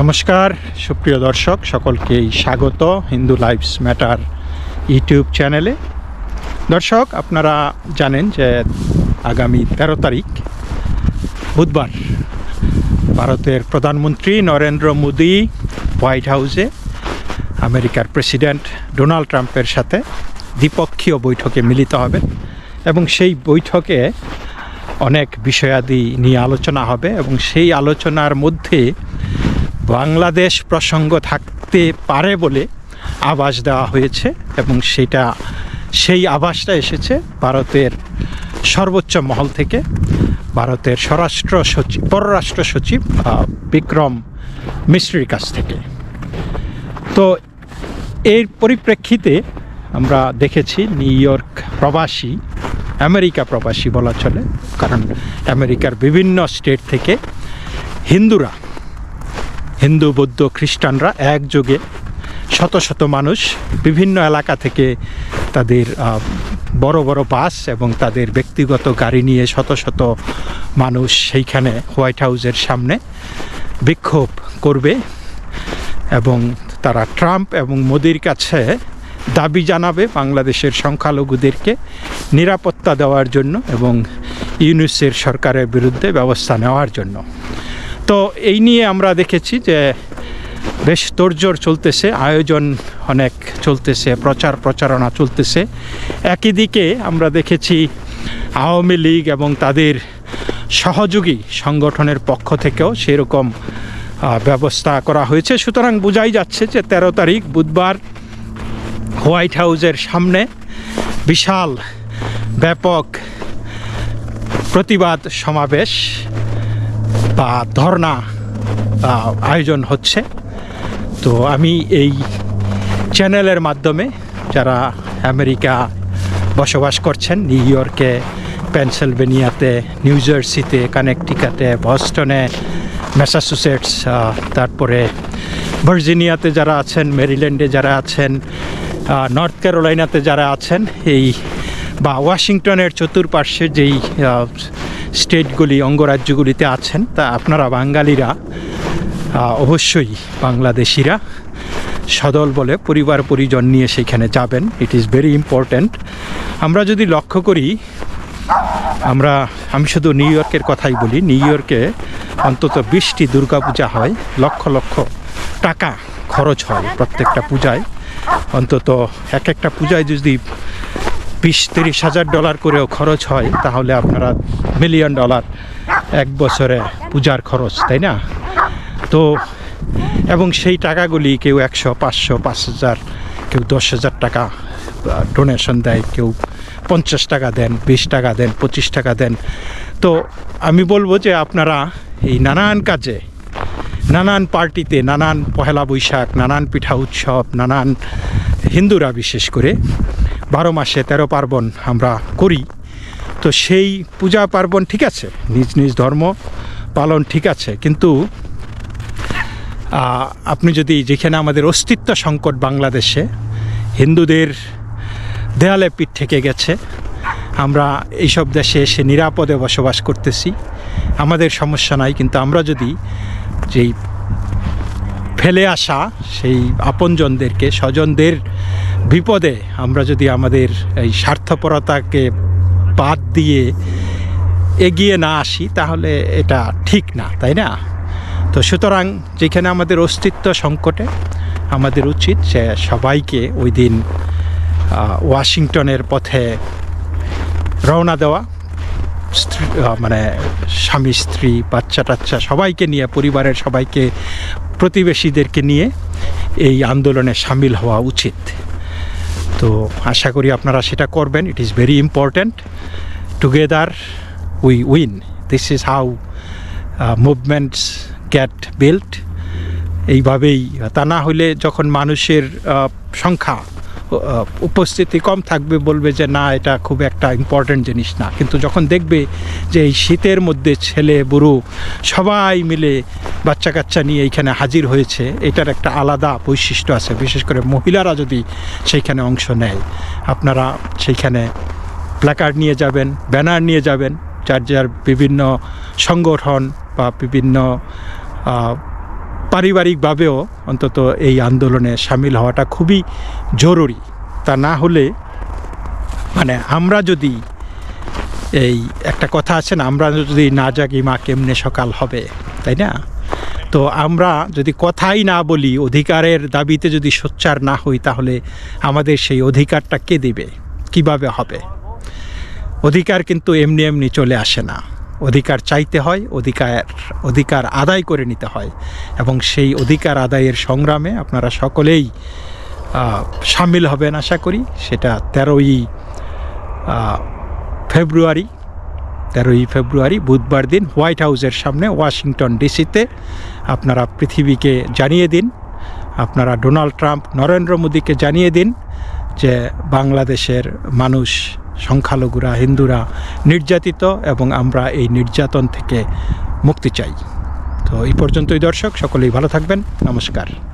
নমস্কার, সুপ্রিয় দর্শক, সকলকেই স্বাগত হিন্দু লাইফস ম্যাটার ইউটিউব চ্যানেলে। দর্শক, আপনারা জানেন যে আগামী তেরো তারিখ, বুধবার ভারতের প্রধানমন্ত্রী নরেন্দ্র মোদী হোয়াইট হাউসে আমেরিকার প্রেসিডেন্ট ডোনাল্ড ট্রাম্পের সাথে দ্বিপক্ষীয় বৈঠকে মিলিত হবেন এবং সেই বৈঠকে অনেক বিষয়াদি নিয়ে আলোচনা হবে এবং সেই আলোচনার মধ্যে বাংলাদেশ প্রসঙ্গ থাকতে পারে বলে আভাস দেওয়া হয়েছে এবং সেটা, সেই আভাসটা এসেছে ভারতের সর্বোচ্চ মহল থেকে। ভারতের স্বরাষ্ট্র সচিব পররাষ্ট্র সচিব বিক্রম মিশ্রির কাছ থেকে। তো এর পরিপ্রেক্ষিতে আমরা দেখেছি নিউ ইয়র্ক প্রবাসী, আমেরিকা প্রবাসী বলা চলে, কারণ আমেরিকার বিভিন্ন স্টেট থেকে হিন্দুরা হিন্দু, বৌদ্ধ, খ্রিস্টানরা একযোগে শত শত মানুষ বিভিন্ন এলাকা থেকে তাদের বড় বড় বাস এবং তাদের ব্যক্তিগত গাড়ি নিয়ে শত শত মানুষ সেইখানে হোয়াইট হাউসের সামনে বিক্ষোভ করবে এবং তারা ট্রাম্প এবং মোদির কাছে দাবি জানাবে বাংলাদেশের সংখ্যালঘুদেরকে নিরাপত্তা দেওয়ার জন্য এবং ইউনুসের সরকারের বিরুদ্ধে ব্যবস্থা নেওয়ার জন্য। তো এই নিয়ে আমরা দেখেছি যে বেশ তোড়জোড় চলতেছে, আয়োজন অনেক চলতেছে, প্রচার প্রচারণা চলতেছে। একই দিকে আমরা দেখেছি আওয়ামী লীগ এবং তাদের সহযোগী সংগঠনের পক্ষ থেকেও সেরকম ব্যবস্থা করা হয়েছে। সুতরাং বোঝাই যাচ্ছে যে তেরো তারিখ বুধবার হোয়াইট হাউসের সামনে বিশাল, ব্যাপক প্রতিবাদ সমাবেশ ধর্না আয়োজন হচ্ছে। তো আমি এই চ্যানেলের মাধ্যমে যারা আমেরিকা বসবাস করছেন, নিউ ইয়র্কে, পেনসিলভেনিয়াতে, নিউ জার্সিতে কানেকটিকাতে বস্টনে, ম্যাসাচুসেটস তারপরে ভার্জিনিয়াতে যারা আছেন, মেরিল্যান্ডে যারা আছেন নর্থ ক্যারোলাইনাতে যারা আছেন, এই বা ওয়াশিংটনের চতুর্পার্শ্বে যেই স্টেটগুলি, অঙ্গরাজ্যগুলিতে আছেন, তা আপনারা বাঙালিরা অবশ্যই বাংলাদেশিরা সদল বলে পরিবার পরিজন নিয়ে সেখানে যাবেন। ইট ইজ ভেরি ইম্পর্ট্যান্ট আমরা যদি লক্ষ্য করি, আমরা, আমি শুধু নিউ ইয়র্কের কথাই বলি, নিউ ইয়র্কে অন্তত বিশটি দুর্গাপূজা হয়, লক্ষ লক্ষ টাকা খরচ হয় প্রত্যেকটা পূজায়। অন্তত এক একটা পূজায় যদি বিশ তিরিশ হাজার ডলার করেও খরচ হয়, তাহলে আপনারা মিলিয়ন ডলার এক বছরে পূজার খরচ, তাই না? তো, এবং সেই টাকাগুলি কেউ একশো, পাঁচশো, পাঁচ হাজার, কেউ দশ হাজার টাকা ডোনেশন দেয়, কেউ পঞ্চাশ টাকা দেন, বিশ টাকা দেন, পঁচিশ টাকা দেন। তো, আমি বলব যে আপনারা এই নানান কাজে, নানান পার্টিতে, নানান পহেলা বৈশাখ, নানান পিঠা উৎসব, নানান হিন্দুরা বিশেষ করে বারো মাসে তেরো পার্বণ আমরা করি। তো সেই পূজা পার্বণ ঠিক আছে, নিজ নিজ ধর্ম পালন ঠিক আছে, কিন্তু আপনি যদি যেখানে আমাদের অস্তিত্ব সংকট বাংলাদেশে, হিন্দুদের দেয়ালে পিঠ থেকে গেছে, আমরা এইসব দেশে এসে নিরাপদে বসবাস করতেছি, আমাদের সমস্যা নাই, কিন্তু আমরা যদি যেই ফেলে আসা সেই আপনজনদেরকে, স্বজনদের বিপদে আমরা যদি আমাদের এই স্বার্থপরতাকে বাদ দিয়ে এগিয়ে না আসি, তাহলে এটা ঠিক না, তাই না? তো সুতরাং যেখানে আমাদের অস্তিত্ব সংকটে, আমাদের উচিত যে সবাইকে ওই দিন ওয়াশিংটনের পথে রওনা দেওয়া। মানে স্বামী, স্ত্রী বাচ্চা টাচ্চা সবাইকে নিয়ে, পরিবারের সবাইকে, প্রতিবেশীদেরকে নিয়ে এই আন্দোলনে সামিল হওয়া উচিত। তো আশা করি আপনারা সেটা করবেন। It is very important together we win this is how movements get built এইভাবেই, তা না হলে যখন মানুষের সংখ্যা উপস্থিতি কম থাকবে, বলবে যে না, এটা খুব একটা ইম্পর্ট্যান্ট জিনিস না। কিন্তু যখন দেখবে যে এই শীতের মধ্যে ছেলে, বুড়ো সবাই মিলে বাচ্চা কাচ্চা নিয়ে এইখানে হাজির হয়েছে, এটার একটা আলাদা বৈশিষ্ট্য আছে। বিশেষ করে মহিলারা যদি সেইখানে অংশ নেয়, আপনারা সেইখানে প্ল্যাকার্ড নিয়ে যাবেন ব্যানার নিয়ে যাবেন, যার যার বিভিন্ন সংগঠন বা বিভিন্ন পারিবারিকভাবেও অন্তত এই আন্দোলনে সামিল হওয়াটা খুবই জরুরি। তা না হলে মানে আমরা যদি এই একটা কথা আছে না, আমরা যদি না জাগি মা কেমনে সকাল হবে, তাই না? তো আমরা যদি কথাই না বলি, অধিকারের দাবিতে যদি সোচ্চার না হই, তাহলে আমাদের সেই অধিকারটা কে দেবে? কীভাবে হবে? অধিকার কিন্তু এমনি এমনি চলে আসে না। অধিকার চাইতে হয়, অধিকার অধিকার আদায় করে নিতে হয়। এবং সেই অধিকার আদায়ের সংগ্রামে আপনারা সকলেই সামিল হবেন আশা করি। সেটা তেরোই ফেব্রুয়ারি তেরোই ফেব্রুয়ারি বুধবার দিন হোয়াইট হাউসের সামনে ওয়াশিংটন ডিসিতে আপনারা পৃথিবীকে জানিয়ে দিন। আপনারা ডোনাল্ড ট্রাম্প, নরেন্দ্র মোদীকে জানিয়ে দিন যে বাংলাদেশের মানুষ, সংখ্যালঘুরা, হিন্দুরা নির্যাতিত এবং আমরা এই নির্যাতন থেকে মুক্তি চাই। তো এই পর্যন্তই দর্শক, সকলেই ভালো থাকবেন। নমস্কার।